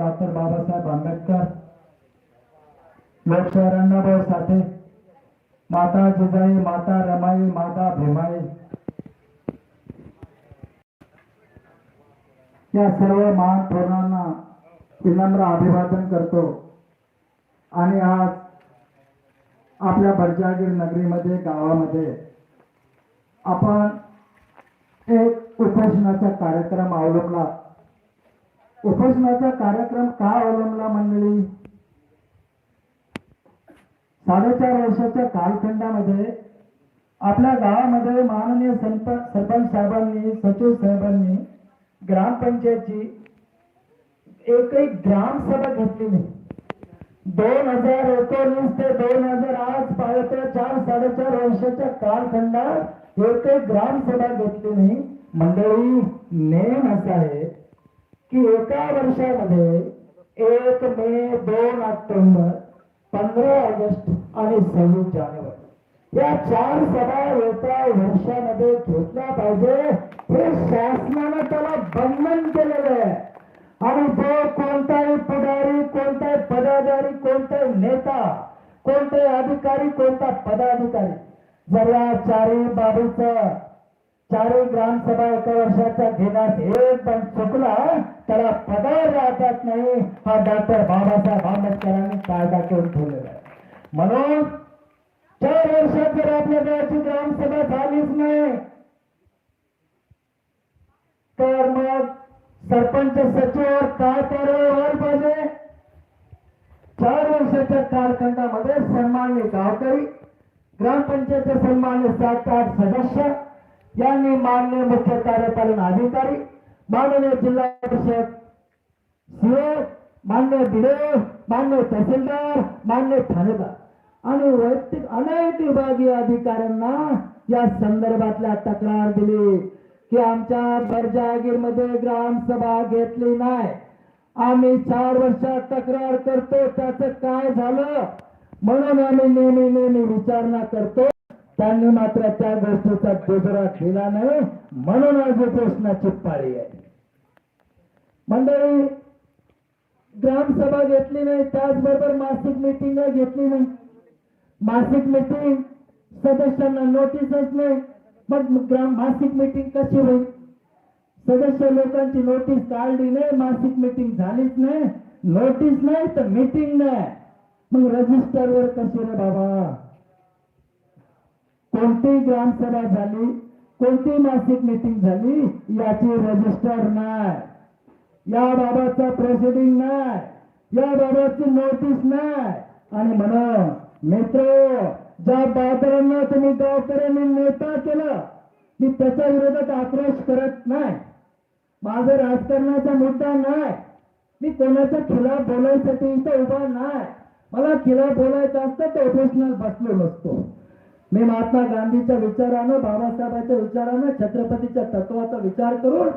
Doctor Babasaheb Ambedkar लोकशाहीर अण्णाभाऊ साठे माता जिजाई माता रमाई माता भीमाई. या सर्व महान थोरांना विनम्र अभिवादन करतो. आणि आज आपल्या भरजागीर नगरीमध्ये गावामध्ये आपण एक उपोषणाचा कार्यक्रम अवलंबला. उपोषणाचा कार्यक्रम का अवलंबला मंडळी? साडेचार वर्षाच्या कालखंडामध्ये आपल्या गावामध्ये माननीय संप सरपंच साहेबांनी सचिव साहेबांनी ग्रामपंचायतची एकही ग्रामसभा घेतली नाही. दोन हजार एकोणीस ते दोन हजार आठ पर्यंत चार साडेचार वर्षाच्या कालखंडात एकही ग्रामसभा घेतली नाही. मंडळी नेम असा आहे की एका वर्षामध्ये एक मे दोन ऑक्टोबर पंधरा ऑगस्ट आणि सव्वीस जानेवारी. या चार सभा एका वर्षामध्ये घेतल्या पाहिजे. हे शासनानं त्याला बंधन केलेलं आहे. आणि जो कोणताही पुढारी कोणताही पदाधिकारी कोणताही नेता कोणताही अधिकारी कोणता पदाधिकारी जर या चारही बाबीचं चारही ग्रामसभा एका वर्षाचा घेण्यास एक पण चुकला. त्याला पगार राहतात नाही. हा डॉक्टर बाबासाहेब आंबेडकरांनी कायदा करून ठेवलेला आहे. म्हणून चार वर्षात जर आपल्या गावाची ग्रामसभा झालीच नाही तर मग सरपंच सचिव काय कारवाई व्हायला पाहिजे? चार वर्षाच्या कालखंडामध्ये सन्मान्य गावकरी ग्रामपंचायतचे सन्मान्य सात आठ सदस्य यांनी माननीय मुख्य कार्यपालन अधिकारी माननीय जिल्हा परिषद सीओ मान्य बिडे मान्य तहसीलदार मान्य ठाणेदार आणि वैयक्तिक अनेक विभागीय अधिकाऱ्यांना या संदर्भातल्या तक्रार दिली की आमच्या बरजागीरमध्ये ग्रामसभा घेतली नाही. आम्ही चार वर्षात तक्रार करतो त्याचं काय झालं? म्हणून आम्ही नेहमी नेहमी विचारणा करतो. त्यांनी मात्र त्या गोष्टीचा दुजरा दिला नाही म्हणून आज उपोषणाची पाळी आहे. मंडळी ग्रामसभा घेतली नाही त्याचबरोबर मासिक मिटिंग घेतली नाही. मासिक मिटिंग सदस्यांना नोटीसच नाही मग ग्राम मासिक मिटिंग कशी होईल? सदस्य लोकांची नोटीस काढली नाही मासिक मिटिंग झालीच नाही. नोटीस नाही तर मिटिंग नाही. मग रजिस्टरवर कशी रे बाबा? कोणती ग्रामसभा झाली कोणती मासिक मीटिंग झाली याची रजिस्टर नाही. या बाबाचा प्रेसिडिंग नाही या बाबाची नोटीस नाही. आणि म्हणून मित्र ज्या बाजारांना तुम्ही गावकऱ्यांनी नेता केलं मी त्याच्या विरोधात आक्रोश करत नाही. माझा राजकारणाचा मुद्दा नाही. मी कोणाचा खिलाफ बोलायसाठी इथं उभा नाही. मला खिलाफ बोलायचं असतं तर ओपोशनल बसलो नसतो. मी महात्मा गांधीच्या विचारानं बाबासाहेबांच्या विचारानं छत्रपतीच्या तत्वाचा विचार करून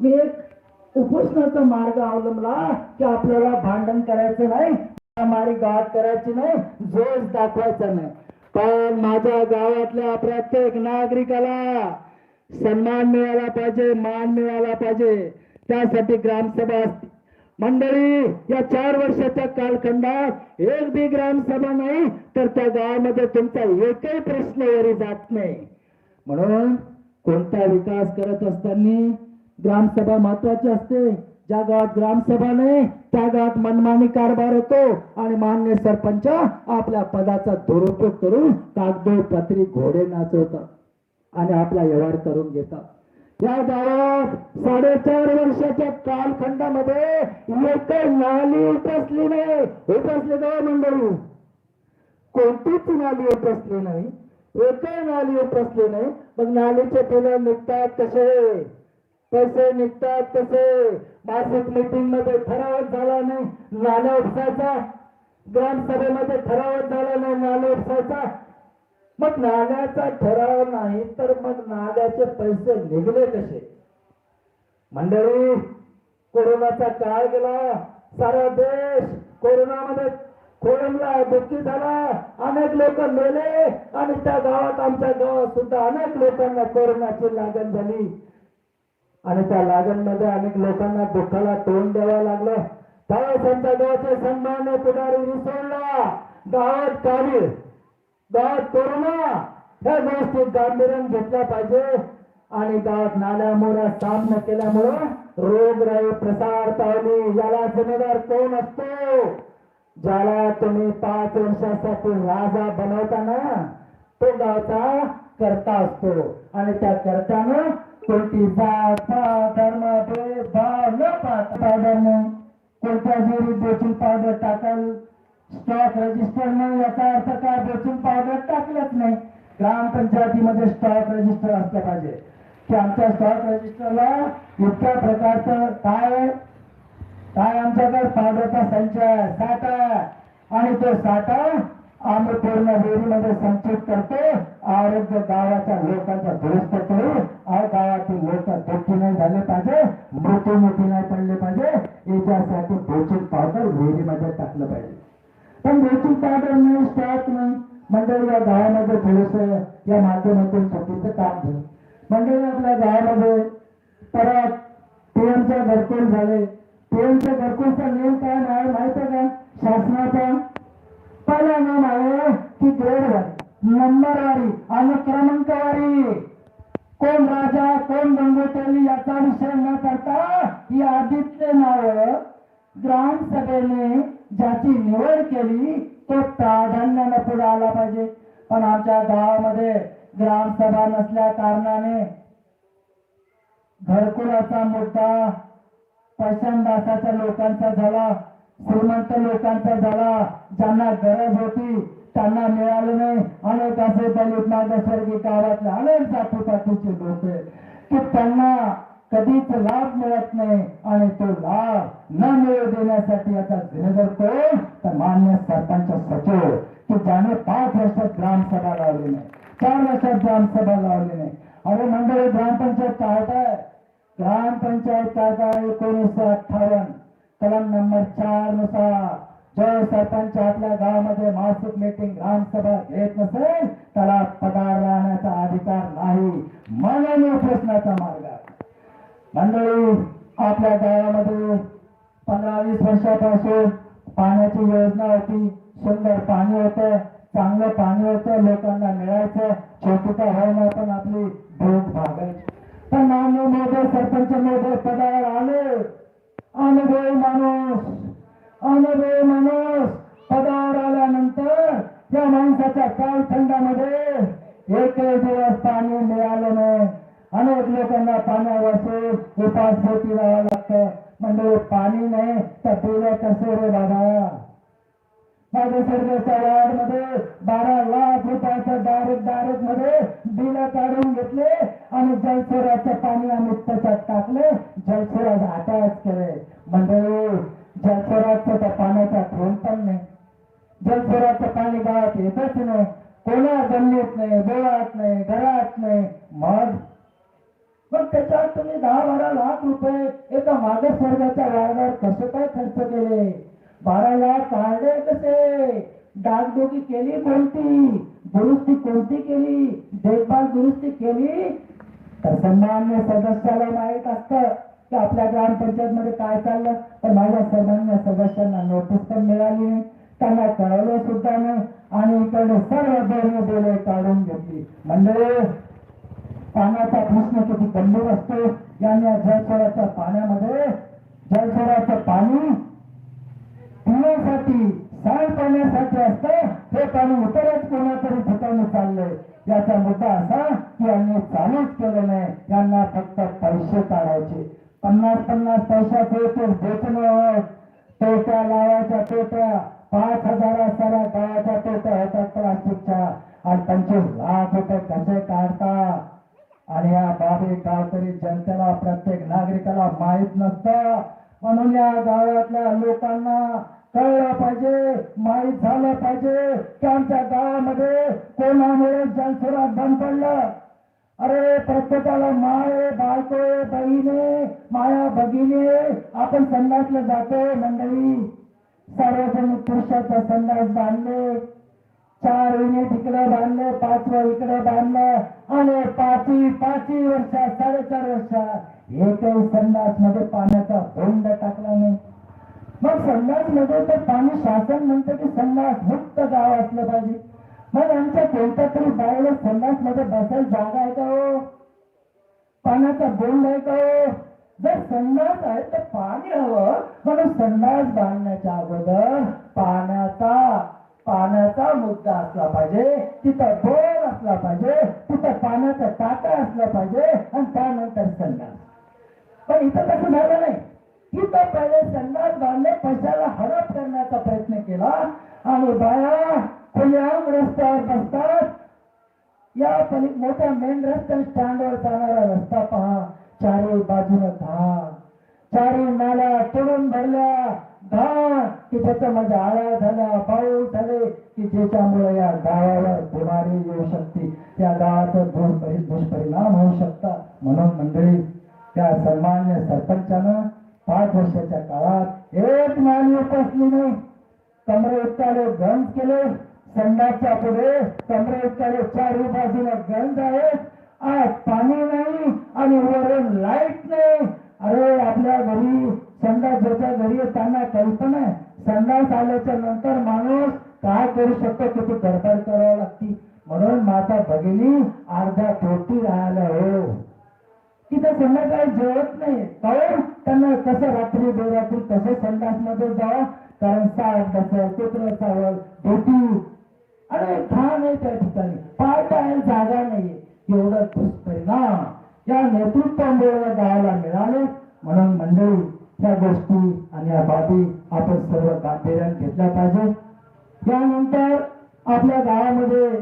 मी एक उपोषणाचा मार्ग अवलंबला की आपल्याला भांडण करायचं नाही मारी गाठ करायची नाही जोश दाखवायचा नाही. पण माझ्या गावातल्या प्रत्येक नागरिकाला सन्मान मिळाला पाहिजे मान मिळाला पाहिजे. त्यासाठी ग्रामसभा असते. मंडळी या चार वर्षाच्या कालखंडात एक बी ग्रामसभा नाही तर त्या गावामध्ये तुमचा एकही प्रश्न वरी जात नाही. म्हणून कोणता विकास करत असताना ग्रामसभा महत्वाची असते? ज्या गावात ग्रामसभा नाही त्या गावात मनमानी कारभार होतो आणि मान्य सरपंच आपल्या पदाचा दुरुपयोग करून कागदोपत्री घोडे नाचवतात आणि आपला व्यवहार करून घेतात. या गावात साडेचार वर्षाच्या कालखंडामध्ये एक नाली उपसली नाही. उपसली गाव मंडळी. कोणतीच नाली उपसली नाही. एकही नाली उपसली नाही. मग नालीचे बिलं निघतात कसे? पैसे निघतात कसे? मासिक मीटिंगमध्ये ठराव झाला नाही. नाला उपसायचा. ग्रामसभेमध्ये ठराव झाला नाही. नाले उपसायचा. मग नाल्याचा ठराव नाही तर मग नाल्याचे पैसे निघले कसे? मंडळी कोरोनाचा काळ गेला. सारा देश कोरोनामध्ये कोरोना दुःखी झाला. अनेक लोक मेले आणि त्या गावात आमच्या गावात सुद्धा अनेक लोकांना कोरोनाची लागण झाली. आणि त्या लागणमध्ये अनेक लोकांना दुःखाला तोंड द्यावं लागलं. बाळासाहेब गावाचे सन्मान्य पुढारी विसरला. गावात कावीळ गावात कोरोना ह्या गोष्टी गांभीर्याने घेतल्या पाहिजे. आणि गावात नाल्या मोऱ्या साफ न केल्यामुळं रोगराई प्रसार पावली. याला जिम्मेदार कोण असतो? ज्याला तुम्ही पाच वर्षासाठी राजा बनवताना तो गावचा करता असतो. आणि त्या करतानं कोणती जात धर्म भेदभाव न पाहता पावडरनं कोणत्या विरुद्ध बेचिंग टाकाल? स्टॉक रजिस्टर नाही याचा अर्थ काय? बसून पावडर टाकलंच नाही. ग्रामपंचायतीमध्ये स्टॉक रजिस्टर असलं पाहिजे. की आमच्या स्टॉक रजिस्टरला इतक्या प्रकारचं काय काय आमच्याकडे? पावडरचा संचय आहे साठा आणि तो साठा आम्ही पूर्ण वेळीमध्ये संचित करतो. आरोग्य गावाच्या लोकांचा दुरुस्त करू आणि गावातील लोक दुःखी नाही झाले पाहिजे मृत्यू मोठी नाही पडले पाहिजे. याच्यासाठी भोचित पावडर विहिरीमध्ये टाकलं पाहिजे. पण ब्लिचिंग पावडर नाही स्टॉक नाही मंडळी या गावामध्ये थोडस या माध्यमातून चुकीचं काम झालं. मंडळी आपल्या गावामध्ये परत पीएमच्या घरकुल झाले. पीएमच्या घरकुलचा नियम काय नाही माहीत आहे का? शासनाचा? पहिला नियम आहे की ग्रेडवारी नंबरवारी आणि क्रमांकवारी. कोण राजा कोण गंगोत्री याचा विषय न करता ही आदित्य नाव ग्रामसभेने ज्याची निवड केली तो प्राधान्यानं पुढे आला पाहिजे. पण आमच्या गावामध्ये ग्रामसभा नसल्या कारणाने घरकुलाचा मुद्दा पैशांदासाच्या लोकांचा झाला श्रीमंत लोकांचा झाला ज्यांना गरज होती त्यांना मिळालं नाही. अनेक असे दलित मागासवर्गीय गावातले अनेक जातीपातीचे लोक की त्यांना कधीच लाभ मिळत नाही आणि तो लाभ न मिळू देण्यासाठी याचा जिम्मेदार कोण तर मान्य सरपंच सचिव की ज्याने पाच वर्षात ग्रामसभा लावली नाही चार वर्षात ग्रामसभा लावली नाही. अरे मंडळी ग्रामपंचायत कायदा आहे? ग्रामपंचायत कायदा एकोणीसशे अठ्ठावन्न. कलम नंबर चारनुसार जो सरपंच आपल्या गावामध्ये मासिक मीटिंग ग्रामसभा घेत नसेल त्याला पगार राहण्याचा अधिकार नाही. म्हणून प्रश्नाचा मार्ग मंडळी आपल्या गावामध्ये पंधरा वीस वर्षापासून पाण्याची योजना होती. सुंदर पाणी होतं चांगलं पाणी होतं लोकांना मिळायचं. छोटी का होईना पण आपली भूक भागायची. पण मान्य मोदय सरपंच मोदय पदावर आले. अनुभवी माणूस अनुभवी माणूस पदावर आल्यानंतर त्या माणसाच्या कालखंडामध्ये एक दिवस पाणी मिळालं नाही. अनेक लोकांना पाण्यावर उपासपोटी राहावं लागतं. म्हणजे पाणी नाही तर पिलं कसे रे बाबा? माझ्या सरकारच्या वार्डमध्ये बारा लाख रुपयाचं डायरेक्ट डायरेक्टमध्ये बिल काढून घेतले आणि जलसोराचं पाणी आम्ही त्याच्यात टाकले. जलसोरात अटॅच केले. म्हणजे जलसोराचं त्या पाण्याचा थोन पण नाही. जलसुराचं पाणी गावात येतच नाही. कोणा जमिनीत नाही बोळात नाही घरात नाही. मग मग त्याच्यात तुम्ही दहा बारा लाख रुपये एका मागास वर्गाच्या वार्डावर कसे काय खर्च केले? बारा लाख काढले कसे? डागडोगी केली कोणती? दुरुस्ती कोणती केली? देखभाल दुरुस्ती केली? तर सन्मान्य सदस्याला माहीत असतं की आपल्या ग्रामपंचायत मध्ये काय चाललं. तर माझ्या सन्मान्य सदस्यांना नोटीस पण मिळाली नाही. त्यांना कळवलं सुद्धा नाही. आणि इकडे सर्व दोन्ही बोले काढून घेतली. मंडळी पाण्याचा प्रश्न किती गंभीर असतो याने या जलचराच्या पाण्यामध्ये जलचराचं पाणी पिण्यासाठी सांडपाण्यासाठी असतं हे पाणी उतरच कोणातरी ठिकाणी चाललंय. याचा मुद्दा असा की यांनी चालूच केलं नाही यांना फक्त पैसे काढायचे. पन्नास पन्नास पैशाचे ते बेचणं टोट्या लावायच्या टोट्या पाच हजार साऱ्या गावाच्या टोट्या होतात प्लास्टिकच्या. आणि पंचवीस लाख रुपये कसे काढता? आणि या बाबी गावकरी जनतेला प्रत्येक नागरिकाला माहीत नसतं. म्हणून या गावातल्या लोकांना कळलं पाहिजे माहीत झालं पाहिजे की आमच्या गावामध्ये कोणामुळे जलसुरात बंद पडलं अरे प्रत्येकाला माय बायको बहिणे माया भगिनी आपण संघातलं जातो मंडळी. सार्वजनिक पुरुषाचा संघात बांधले. चार युनिट इकडे बांधलं पाचवं इकडे बांधलं आणि पाचवी पाचवी वर्षात साडेचार वर्षात एकही संडासमध्ये पाण्याचा बोंड टाकला नाही. मग संडासमध्ये तर पाणी शासन म्हणतं की संडास मुक्त गाव असलं पाहिजे. मग आमच्या कोणत्या तरी बाहेर संडासमध्ये बसायला जागा आहे का हो? पाण्याचा बोंड आहे का हो? जर संडास आहे तर पाणी हवं म्हणून संडास बांधण्याच्या अगोदर पाण्याचा पाण्याचा मुद्दा असला पाहिजे तिथं बोर असला पाहिजे तिथं पाण्याचं टाका असलं पाहिजे आणि त्यानंतर संडास. पण इथं तसं झालं नाही. तिथं पहिले संडास बांधले पैशाला हडप करण्याचा प्रयत्न केला. आणि बाया खुल्याम रस्त्यावर बसतात. या पलीक मोठ्या मेन रस्त्याने स्टँडवर जाणारा रस्ता पहा. चारही बाजूला घाण चारही नाल्या तोडून भरल्या. घाण की त्याच्यामध्ये आळ्या झाल्या पाऊस झाले की ज्याच्यामुळे या गावावर बिमारी येऊ शकते त्या गावाचा दुष्परि दुष्परिणाम होऊ शकतात. म्हणून मंडळी त्या सन्मान्य सरपंचानं पाच वर्षाच्या काळात एक नाली उपसली नाही. कमरे उत्तारे गंज केले. संडासच्या पुढे कमरे उत्तारे चारही बाजूला गंज आहे. आज पाणी नाही आणि वरून लाइट नाही. अरे आपल्या घरी संडास घरी आहे त्यांना कल्पना आहे संडास आल्याच्यानंतर माणूस काय करू शकतो? किती गडबड करावं लागती? म्हणून माता भगिनी अर्ध्या पोटी राहायला हो. तिथं संध्याकाळी जेवत नाही. कारण त्यांना कसं रात्री बेरात्री कसं संडासमध्ये जावं. कारण साप बसल कुत्र चावल धोती. अरे घाण आहे त्या ठिकाणी. पाय जागा नाही एवढा दुष्परिणाम. या नेतृत्वामुळे गावाला मिळाले. म्हणून मंडळी या गोष्टी आणि या बाबी आपण सर्व गांभीर्याने घेतल्या पाहिजे. त्यानंतर आपल्या गावामध्ये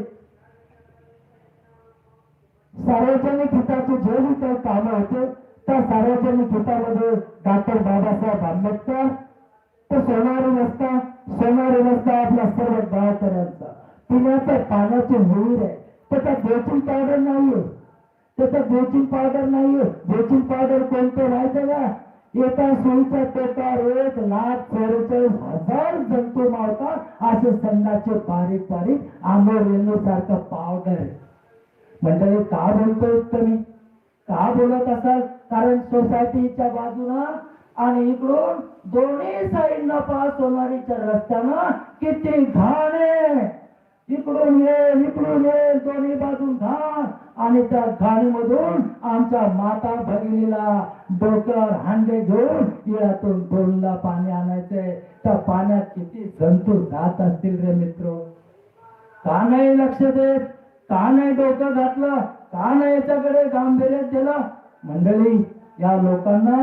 सार्वजनिक हिताचे जे काही कामं होते त्या सार्वजनिक हितामध्ये डॉक्टर बाबासाहेब आंबेडकर तो सोनारी रस्ता सोनारी रस्ता आपल्या सर्व गावकऱ्यांचा. पिण्याच्या पाण्याची विहीर आहे. त्याच्यात ब्लिचिंग पावडर नाहीये. त्याच्यात ब्लिचिंग पावडर नाहीये. ब्लिचिंग पावडर कोणते माहिती का एका सुईच्या पेटावर एक लाख चौवेचाळीस हजार जंतू मावतात असे संघाचे बारीक बारीक आंबोर रेणू सारखं पावडर म्हणजे का बोलतोय तुम्ही? का बोलत असाल? कारण सोसायटीच्या बाजूला आणि इकडून दोन्ही साईडनं पास होणारीच्या रस्त्यानं किती घाण आहे. इकडून ये इकडून ये दोन्ही बाजून घाण आणि त्या घाणीमधून आमच्या माता भगिनीला डोक्यावर हांडे घेऊन इळातून डोलला पाणी आणायचंय त्या पाण्यात किती जंतू जात असतील रे मित्र? का नाही लक्ष देत? का नाही डोकं घातलं? का नाही याच्याकडे गांभीर्य दिलं? मंडळी या लोकांना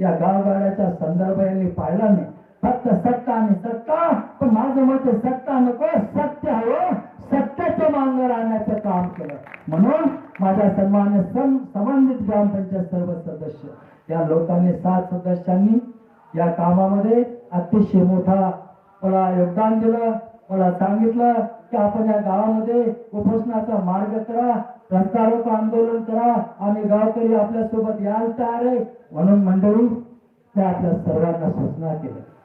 या गावगाड्याचा संदर्भ यांनी पाहिला नाही. फक्त सत्ता आणि सत्ता. पण माझं मत सत्ता नको सत्य हवं. सत्याच्या मांगर आणण्याचं काम केलं. म्हणून माझ्या सन्मान्य सं संबंधित ग्रामपंचायत सर्व सदस्य या लोकांनी सात सदस्यांनी या कामामध्ये अतिशय मोठा मला योगदान दिलं. मला सांगितलं की आपण या गावामध्ये उपोषणाचा मार्ग करा रस्ता रोको आंदोलन करा. आणि गावकरी आपल्यासोबत यायला तयार आहे. म्हणून मंडळी त्या आपल्या सर्वांना सूचना केल्या.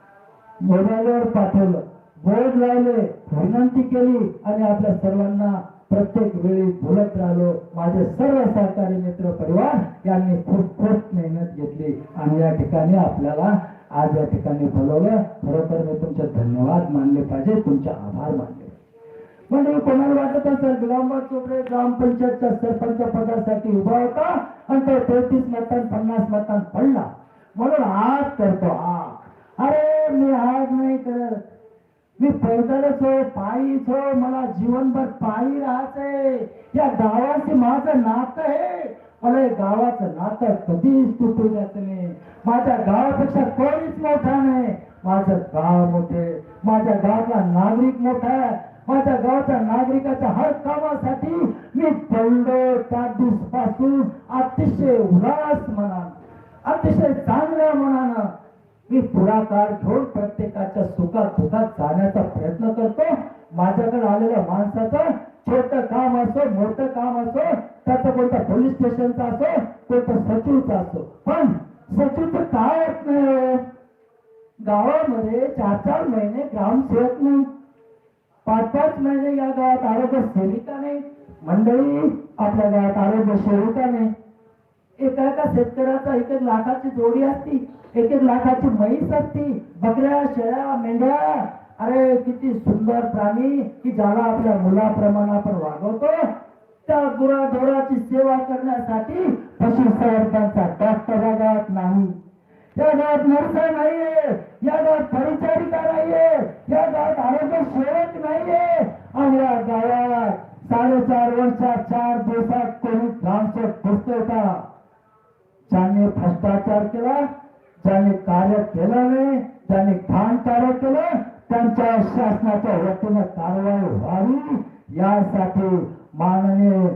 मोबाईलवर पाठवलं. बोर्ड लावले विनंती केली आणि आपल्या सर्वांना प्रत्येक वेळी बोलत राहिलो. माझे सर्व सहकारी मित्र परिवार यांनी खूप खूप मेहनत घेतली आणि या ठिकाणी आपल्याला आज या ठिकाणी बोलवलं. खरोखर मी तुमचे धन्यवाद मानले पाहिजे तुमचे आभार मानले. म्हणजे कोणाला वाटत असेल गुलामबाग चोपडे ग्रामपंचायतच्या सरपंच पदासाठी उभा होता आणि तो तेहतीस मतां पन्नास मतां पडला? म्हणून आज करतो आज अरे मी आज नाही करत. मी पैदलच हो पायीच हो मला जीवनभर पायी राहायचंय. या गावाशी माझं नातं आहे. मला गावाचं नातं कधीच तुटू द्यायचं नाही. माझ्या गावापेक्षा कोणीच मोठा नाही. माझं गाव मोठे माझ्या गावातला नागरिक मोठा आहे. माझ्या गावच्या नागरिकाच्या हर कामासाठी मी पडलो त्या दिवसापासून. अतिशय उल्हास मनानं अतिशय चांगल्या मनानं. मी पुढाकार घेऊन प्रत्येकाच्या सुखात दुखात जाण्याचा प्रयत्न करतो. माझ्याकडे आलेल्या माणसाचं छोट काम असो मोठं काम असो त्याचं कोणतं पोलीस स्टेशनचं असो कोणतं सचिवचं असो. पण सचिवचं काय होत नाही हो? गावामध्ये चार चार महिने ग्रामसेवक नाही. पाच पाच महिने या गावात आरोग्य सेविका नाही. मंडळी आपल्या गावात आरोग्य सेविका नाही. एका एका शेतकऱ्याचा एक एक लाखाची जोडी असती एक एक लाखाची म्हैस असती बकऱ्या शेळ्या मेंढ्या. अरे किती सुंदर प्राणी की ज्याला आपल्या मुलाप्रमाणे आपण वागवतो. त्या गुराढोराची सेवा करण्यासाठी पशुसंवर्धनचा डॉक्टर या गावात नाही. या गावात नर्स नाहीये या गावात परिचारिका नाहीये या गावात आरोग्य सेवक नाहीये. आणि या गावात साडेचार वर्षात चार दिवसात कोणी ग्रामसेवक पुसतोय का? ज्याने भ्रष्टाचार केला ज्याने कार्य केलं नाही ज्याने घाण कार्य केलं त्यांच्या शासनाच्या वतीनं कारवाई व्हावी. यासाठी माननीय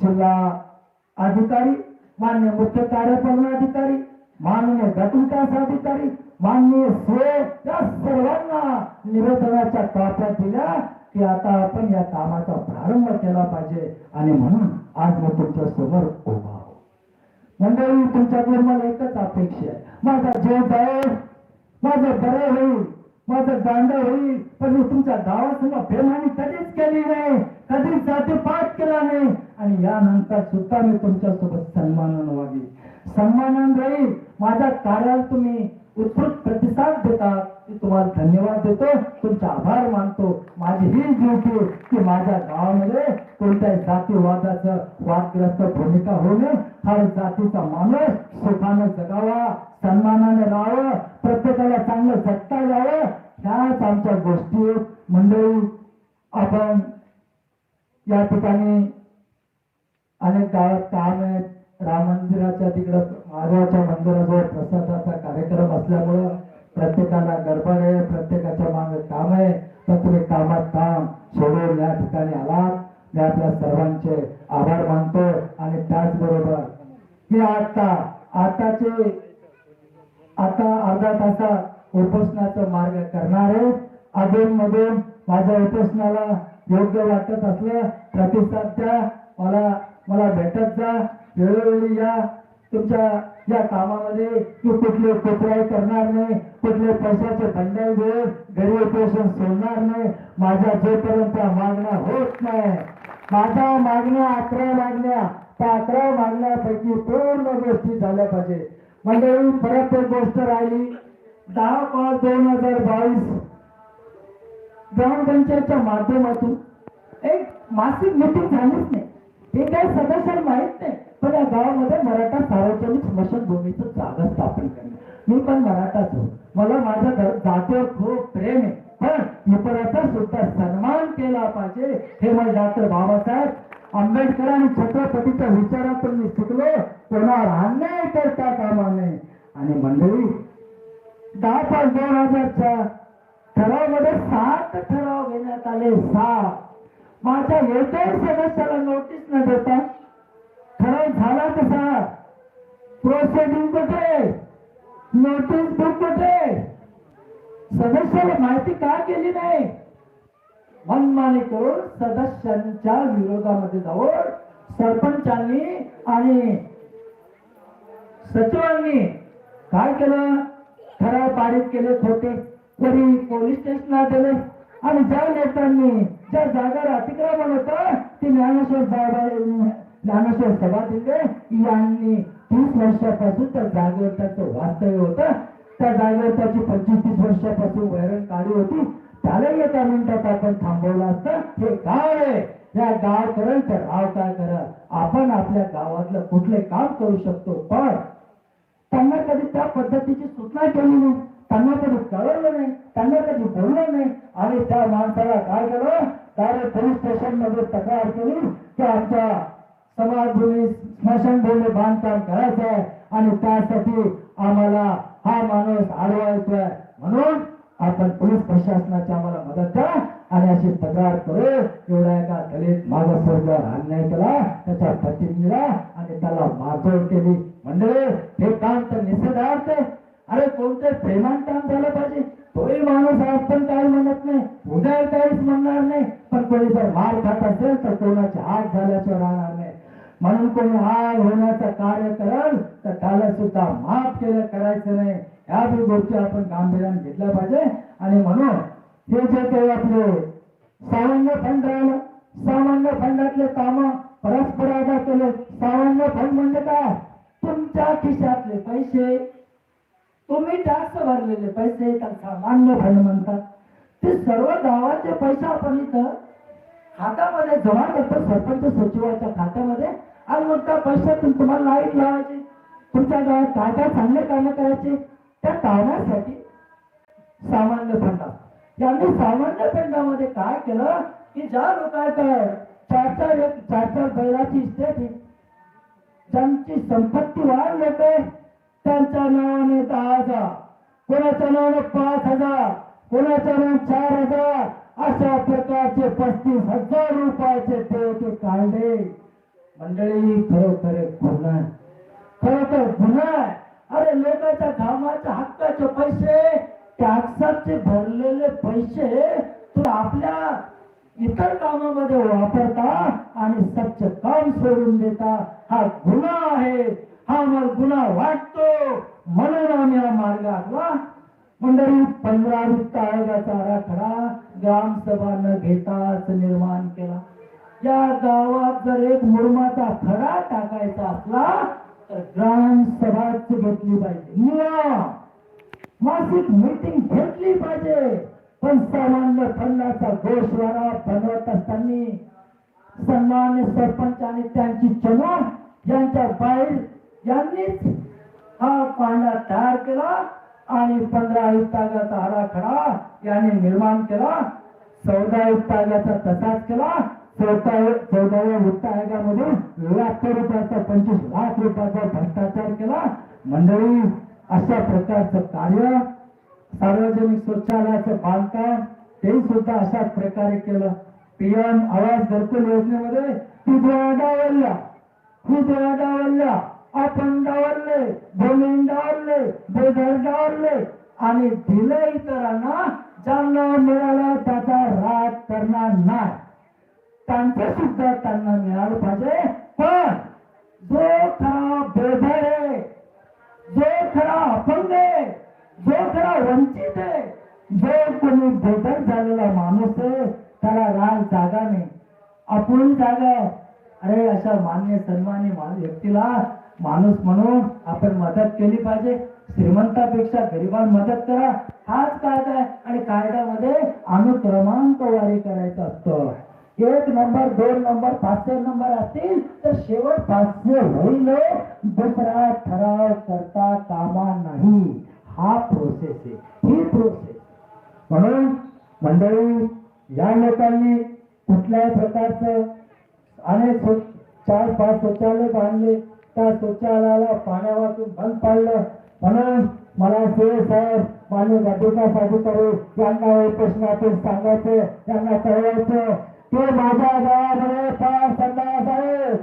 जिल्हा अधिकारी मान्य मुख्य कार्यपालनाधिकारी माननीय गटविकास अधिकारी माननीय सीए या सर्वांना निवेदनाच्या कॉप्या दिल्या की आता आपण या कामाचा प्रारंभ केला पाहिजे. आणि म्हणून आज मी तुमच्यासमोर उभा मंडळी तुमच्याकडून मला एकच अपेक्षा आहे. माझा जीव जाईल माझं बरं होईल माझं दांड होईल पण मी तुमच्या गावासमोर बेमानी कधीच केली नाही कधीच जातीपात केला नाही. आणि यानंतर सुद्धा मी तुमच्यासोबत सन्मानानं वागेल सन्मानानं राहील माझ्या कार्याला तुम्ही उत्स्फूर्त प्रतिसाद देता मी तुम्हाला धन्यवाद देतो. तुमचा आभार मानतो. माझी ही ड्युटी की माझ्या गावामध्ये कोणत्याही जातीवादाचं वादग्रस्त भूमिका होऊ नये. हर जातीचा माणूस सुखानं जगावा सन्मानाने राहावं प्रत्येकाला चांगलं जगता यावं. ह्याच आमच्या गोष्टी मंडळी आपण या ठिकाणी अनेक गावात काम आहेत. राम मंदिराच्या तिकडं महादेवाच्या मंदिराजवळ प्रसादाचा कार्यक्रम असल्यामुळं प्रत्येकाला गडबड आहे प्रत्येकाच्या मागे काम आहे. तर तुम्ही कामात काम सोडून या ठिकाणी आलात. मी आपल्या सर्वांचे आभार मानतो आणि त्याचबरोबर की आता आताचे आता अर्धा तासात उपोषणाचा मार्ग करणार आहे. अधून मधून माझ्या उपोषणाला योग्य वाटत असलं प्रतिसाद द्या. मला मला भेटत जा. वेळोवेळी या. तुमच्या या कामामध्ये तू कुठले कोपराई करणार नाही कुठले पैशाचे भंडार घेऊन घरी ऑपरेशन सोडणार नाही. माझ्या जोपर्यंत मागण्या होत नाही माझ्या मागण्या अकरा मागण्या त्या अकरा मागण्यापैकी पूर्ण गोष्टी झाल्या पाहिजे. मंडळी परत एक गोष्ट राहिली. दहा पाच दोन हजार बावीस ग्रामपंचायतच्या माध्यमातून एक मासिक मिटिंग झालीच नाही. हे काही सदस्यांना माहीत नाही. पण या गावामध्ये मराठा सार्वजनिक स्मशानभूमीचं जागा स्थापन करणे. मी पण मराठाच हो मला माझ्या जातीवर खूप प्रेम आहे. पण इतराचा सुद्धा सन्मान केला पाहिजे हे मला डॉक्टर बाबासाहेब आंबेडकर आणि छत्रपतीच्या विचारातून मी शिकलो कोणावर अन्याय करता कामा नये. आणि मंडळी दहा पाच दोन हजारच्या ठरावामध्ये सात ठराव घेण्यात आले. सात. माझ्या एकही सदस्याला नोटीस न देता ठराव झाला कसा प्रोसिडिंग कुठे? नोटीस बुक कुठे? सदस्याला माहिती का केली नाही? मनमानी करून सदस्यांच्या विरोधामध्ये जाऊन सरपंचांनी आणि सचिवांनी काय केलं? ठराव पारित केले होते तरी पोलीस स्टेशनला दिले आणि ज्या नेत्यांनी ज्या जागेवर अतिक्रमण होतं ती ज्ञानेश्वर साहेब ज्ञानेश्वर सभा दिले यांनी तीस वर्षापासून त्या जागेवर त्याचं वास्तव्य होतं त्या जागेवर त्याची पंचवीस तीस वर्षापासून वैरण काढी होती. त्याला एका मिनिटात आपण थांबवलं असतं. हे गाव आहे. या गावकऱ्यांचं राव काय कर आपण आपल्या गावातलं कुठले काम करू शकतो पण त्यांना कधी त्या पद्धतीची सूचना केली नाही. त्यांना कधी कळवलं नाही. त्यांना कधी बोललं नाही. आणि त्या माणसाला काय केलं? काय पोलीस स्टेशनमध्ये तक्रार केली की आमच्या समाजभूमी स्मशानभूमी बांधकाम करायचं आहे आणि त्यासाठी आम्हाला हा माणूस आडवा म्हणून आपण पोलीस प्रशासनाची आम्हाला मदत द्या आणि अशी तक्रार करू. एवढा एका दलित मागासवर्गावर अन्याय केला त्याच्या पत्नीला आणि त्याला मारझोड केली. मंडळी हे काम तर निषेधार्थ अरे कोणतं प्रेमान काम झालं पाहिजे? तोही माणूस आज पण काही म्हणत नाही. उद्या काहीच म्हणणार नाही. पण कोणी जर मार खात असेल तर कोणाचे हात झाल्याशिवाय राहणार नाही. म्हणून कोणी हाल होण्याचं कार्य करल तर त्याला सुद्धा माफ केलं करायचं नाही. ह्या बी गोष्टी आपण गांभीर्याने घेतल्या पाहिजे. आणि म्हणून हे जे काही आपले सामान्य फंड राहिलं सामान्य फंडातले काम परस्पर केले सामान्य फंड म्हणजे काय? तुमच्या खिशातले पैसे तुम्ही टॅक्स भरलेले पैसे तर सामान्य फंड म्हणतात. ते सर्व गावाचे पैसे आपण इथं खात्यामध्ये जमा करतो सरपंच सचिवाच्या खात्यामध्ये. आणि मग त्या पैशातून तुम्हाला लाइट लावायची तुमच्या गावात काय काय चांगले कामं करायचे त्या कामासाठी सामान्य फंडात यांनी सामान्य फंडामध्ये काय केलं की ज्या लोकांचं चार चार एक चार चार बैलाची इस्टेट ज्यांची संपत्ती वाढ होते त्यांच्या नावाने दहा हजार कोणाच्या नावाने पाच हजार कोणाच्या नावाने चार हजार अशा प्रकारचे पस्तीस हजार रुपयाचे ते ते काढले. मंडळी खरोखर गुन्हा खरोखर गुन्हा अरे लोकांच्या घामाच्या हक्काचे पैसे टॅक्साचे भरलेले पैसे तू आपल्या इतर कामामध्ये वापरता आणि सच्च काम सोडून देता. हा गुन्हा आहे. हा मला गुन्हा वाटतो. म्हणून आम्ही हा मार्ग आखला मंडळी पंधरा वित्त आयोगाचा आराखडा ग्रामसभा न घेताच निर्माण केला. या गावात जर एक मुरमाचा खडा टाकायचा असला तर ग्रामसभाच घेतली पाहिजे. नियम मासिक मीटिंग घेतली पाहिजे. पण सामान्य फंडाचा गोषवारा बनवत असताना सन्मान्य सरपंच आणि त्यांची चमक यांच्या बाहेर यांनीच हा पांडा तयार केला. आणि पंधरा विभागाचा आराखडा याने निर्माण केला. चौदा विभागाचा तसाच केला. चौथा चौदाव्या वित्त आयोगामधून लाखो रुपयाचा पंचवीस लाख रुपयाचा भ्रष्टाचार केला. मंडळी अशा प्रकारचं कार्य सार्वजनिक शौचालयाचं बांधकाम ते सुद्धा अशाच प्रकारे केलं. पीएम आवास घरकुल योजनेमध्ये ती डावलल्या खूप डावलल्या आपण डावरले जमीन डावरले बेघर डावरले आणि दिले इतरांना ज्यांना मिळाला त्याचा राग करणार नाही. त्यांचं सुद्धा त्यांना मिळालं पाहिजे. पण जो खरा बेघर आहे जो खरा अपंग आहे जो खरा वंचित आहे जो कोणी बेघर झालेला माणूस आहे त्याला राग जागा नाही. आपण जागा. अरे अशा मान्य सन्मान्य मा- व्यक्तीला माणूस म्हणून आपण मदत केली पाहिजे. श्रीमंतापेक्षा गरिबांना मदत करा. हाच कायदा आहे आणि कायद्यामध्ये अनुक्रमांक वारी करायचा असतो. एक नंबर दोन नंबर पाचशे नंबर असतील तर शेवट पाचशे होईल हो. दुसरा ठराव करता कामा नाही. हा प्रोसेस आहे. ही प्रोसेस म्हणून मंडळी या लोकांनी कुठल्याही प्रकारचं अनेक चार पाच शौचालय बांधले. त्या शौचालयाला पाण्यावाचून बंद पाडलं. म्हणून मला शिव साहेब मान्य गटिकास अधिकारी यांना हे प्रश्नातून सांगायचं यांना कळवायचं. ते माझ्या गावामध्ये पाच संडास आहेत.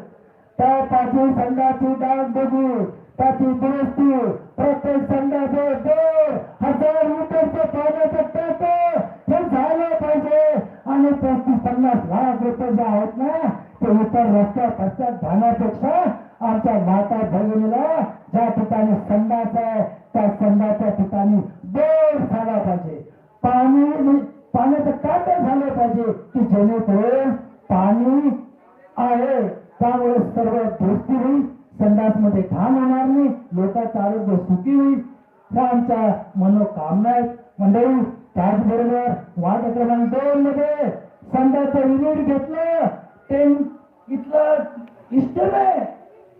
त्या पाचवी संघाची डाग बघू. त्याची दुरुस्ती प्रत्येक संघाचे दोन हजार लिटरचे पाण्याचं टाक हे झालं पाहिजे. आणि पस्तीस पन्नास लाख रुपये जे आहेत ना ते इतर रस्त्या रस्त्यात धान्यापेक्षा आमच्या माता भगिनीला ज्या ठिकाणी संडास आहे त्या संडाच्या ठिकाणी बोर झाला पाहिजे. पाणी म्हणजे पाण्याचं काटे झालं पाहिजे की जेणेकरून पाणी आहे. त्यामुळे सर्व दुरुस्ती होईल. संडासमध्ये घाम होणार नाही. लोकांचं आरोग्य सुखी होईल. ह्या आमच्या मनोकामना आहेत. मंडळी त्याचबरोबर वार्ड क्रमांक दोन मध्ये संडासचं युनिट घेतलं. ते इथलं नाही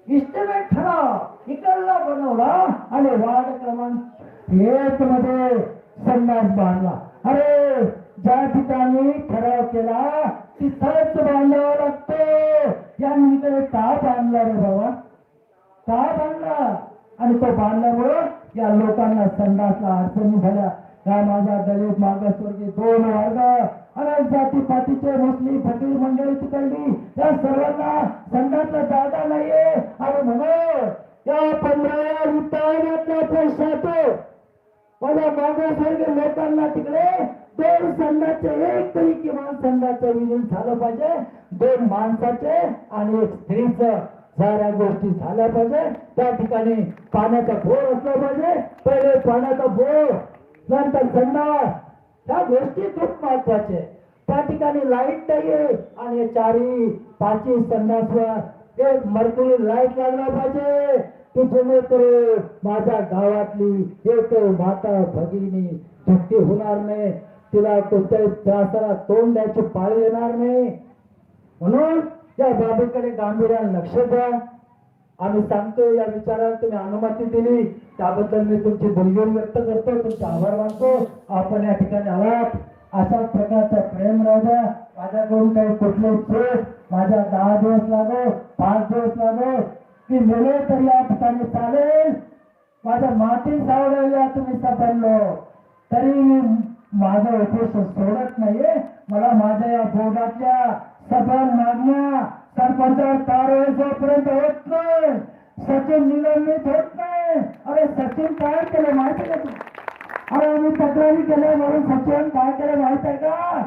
इस्टिमेट ठराव इकडला बनवला आणि वार्ड क्रमांक एक मध्ये संन्यास बांधला. अरे ज्या ठिकाणी ठराव केला तिथंच बांधावा लागतो. या इकडे का बांधला रे बाबा? का बांधला? आणि तो बांधल्यामुळं या लोकांना संन्यासला अडचणी झाल्या. या माझ्या दलित मागासवर्गीय दोन वर्ग अनेक जाती पातीचे मुस्लिम फकीर मंडळी तिकडली. या सर्वांना संघातला जागा नाहीये. आणि म्हणून या पंधराव्या वित्त आयोगातल्या पैशातून माझ्या मागासवर्गीय लोकांना तिकडे दोन संघाचे एक तरी किमान संघाचं विलीन झालं पाहिजे. दोन माणसाचे आणि एक स्त्रीचं. साऱ्या गोष्टी झाल्या पाहिजे. त्या ठिकाणी पाण्याचा बोर असला पाहिजे. पहिले पाण्याचा बोर नंतर संडास. त्या गोष्टी खूप महत्त्वाच्या आहेत. त्या ठिकाणी लाइट नाहीये आणि चारी पाची संडासवर एक मरकुली लाइट लागला पाहिजे. की जेणेकरून माझ्या गावातली एक माता भगिनी दुःखी होणार नाही. तिला कोणत्याही त्रासाला तोंड द्यायची पाळी येणार नाही. म्हणून या बाबीकडे गांभीर्याने लक्ष द्या. आम्ही सांगतो या विचाराला तुम्ही अनुमती दिली. त्याबद्दल मी तुमची दुर्गुण व्यक्त करतो तुमचे आभार मानतो. आपण या ठिकाणी आलात. अशा प्रकारचा प्रेम राजा माझ्याकडून काही कुठले चूक माझ्या दहा दिवस लागो पाच दिवस लागो की मुले तर या ठिकाणी चालेल. माझ्या माती सावडायला तुम्ही सापडलो. तरी माझं उपोषण सोडत नाहीये. मला माझ्या या बोर्डातल्या सभा मागण्या सरपंचावर कारवाई जोपर्यंत होत नाही. सचिन निलंबित होत नाही. अरे सचिन काय केलं माहीत आहे का तू? अरे आम्ही तक्रारी केल्या म्हणून सचिन काय केलं माहीत आहे का?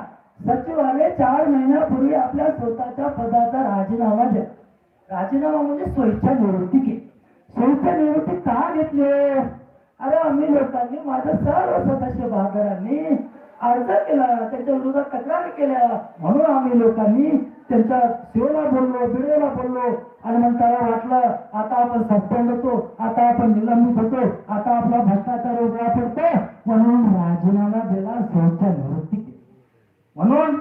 सचिवाने चार महिन्यापूर्वी आपल्या स्वतःच्या पदाचा राजीनामा द्या. राजीनामा म्हणजे स्वेच्छा निवृत्ती घे. स्वेच्छा निवृत्ती का घेतली? अरे आम्ही लोकांनी माझ्या सर्व सदस्य भागदारांनी अर्ज केला त्याच्या विरोधात तक्रार केल्या. म्हणून आम्ही लोकांनी त्यांच्या सेवेला बोललो बिडवेला बोललो आणि मग त्याला वाटलं आता आपण सस्पेंड होतो आता आपण निलंबित होतो आता आपला भ्रष्टाचार उभा पडतो. म्हणून राजीनामा दिला स्वेच्छा निवृत्ती केली. म्हणून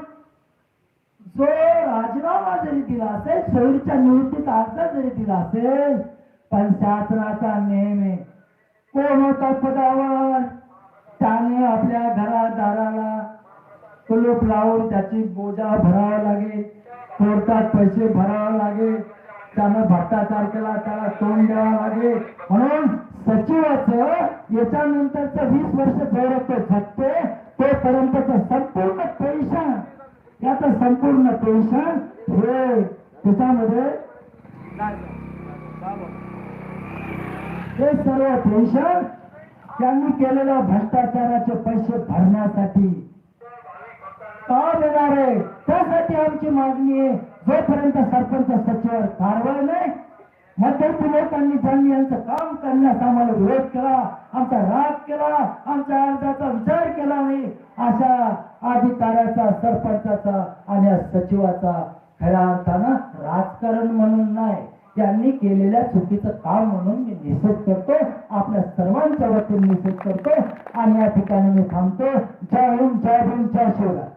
जो राजीनामा जरी दिला असेल शरीरच्या निवृत्तीचा अर्ज जरी दिला असेल पण शासनाचा नेहमी कोण होता पदावर? त्याने आपल्या घरादाराला कुलूप लावून त्याची बोजा भरावा लागेल. कोर्टात पैसे भरावे लागेल त्यानं भ्रष्टाचार केला त्याला तोंड द्यावा लागेल म्हणून सचिवाचं याच्यानंतरच वीस वर्ष जेवढं झटते तोपर्यंतचं संपूर्ण पेन्शन याचं संपूर्ण पेन्शन हे त्याच्यामध्ये हे सर्व पेन्शन त्यांनी केलेल्या भ्रष्टाचाराचे पैसे भरण्यासाठी का देणार आहे. त्यासाठी आमची मागणी आहे. जोपर्यंत सरपंच सचिवावर कारवाई नाही मध्यवर्ती लोकांनी ज्यांनी यांचं काम करण्यास आम्हाला विरोध केला आमचा राग केला आमच्या अर्जाचा विचार केला नाही अशा अधिकाऱ्याचा सरपंचाचा आणि सचिवाचा खऱ्या अर्थानं राजकारण म्हणून नाही त्यांनी केलेल्या चुकीचं काम म्हणून मी निषेध करतो आपल्या सर्वांच्या वतीने निषेध करतो आणि या ठिकाणी मी थांबतो. जय हिंद जय हिंद जय शिवराय.